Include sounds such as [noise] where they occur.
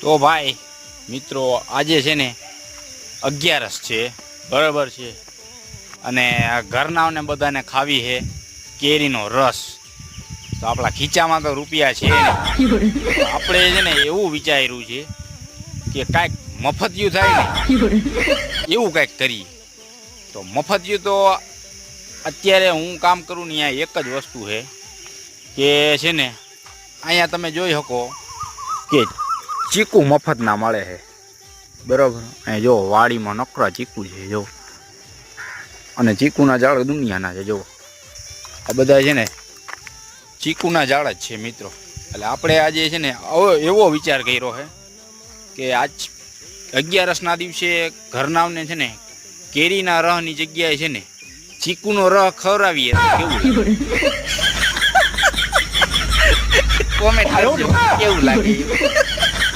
તો ભાઈ, મિત્રો, આજે છે ને અગિયારસ છે. બરાબર છે. અને ઘરનાઓને બધાને ખાવી છે કેરીનો રસ. તો આપણા ખીચામાં તો રૂપિયા છે આપણે છે ને એવું વિચાર્યું છે કે કાંઈક મફતિયું થાય ને. એવું કાંઈક કરી તો મફતિયું તો અત્યારે હું કામ કરું ને અહીંયા એક જ વસ્તુ છે કે છે ને, અહીંયા તમે જોઈ શકો કે ચીકુ મફતના મળે છે. બરાબર? અહીં જો વાડીમાં નકરા ચીકુ છે જો. અને ચીકુના ઝાડ દુનિયાના છે જો. આ બધા છે ને ચીકુના ઝાડ જ છે મિત્રો. એટલે આપણે આજે છે ને એવો વિચાર કર્યો છે કે આજ અગિયારસના દિવસે ઘરનાવને છે ને કેરીના રહની જગ્યાએ છે ને ચીકુનો રહ ખવડાવીએ. કેવું કોમેન્ટ [laughs] કેવું લાગે?